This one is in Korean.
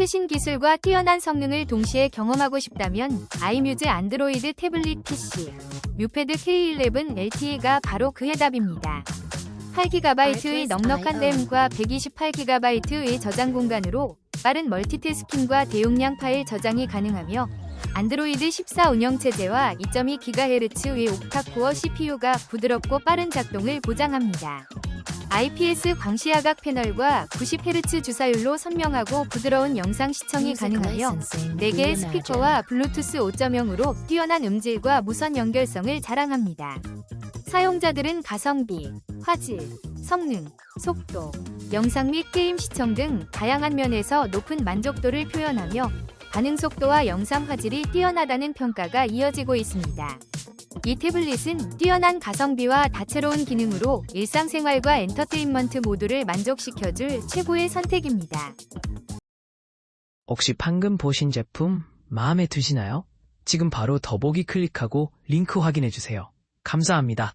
최신 기술과 뛰어난 성능을 동시에 경험하고 싶다면 아이뮤즈 안드로이드 태블릿 PC 뮤패드 K11 LTE가 바로 그 해답입니다. 8GB의 넉넉한 램과 128GB의 저장 공간으로 빠른 멀티태스킹과 대용량 파일 저장이 가능하며 안드로이드 14 운영체제와 2.2GHz의 옥타코어 CPU가 부드럽고 빠른 작동을 보장합니다. IPS 광시야각 패널과 90Hz 주사율로 선명하고 부드러운 영상 시청이 가능하며 4개의 스피커와 블루투스 5.0으로 뛰어난 음질과 무선 연결성을 자랑합니다. 사용자들은 가성비, 화질, 성능, 속도, 영상 및 게임 시청 등 다양한 면에서 높은 만족도를 표현하며 반응 속도와 영상 화질이 뛰어나다는 평가가 이어지고 있습니다. 이 태블릿은 뛰어난 가성비와 다채로운 기능으로 일상생활과 엔터테인먼트 모두를 만족시켜줄 최고의 선택입니다. 혹시 방금 보신 제품 마음에 드시나요? 지금 바로 더보기 클릭하고 링크 확인해주세요. 감사합니다.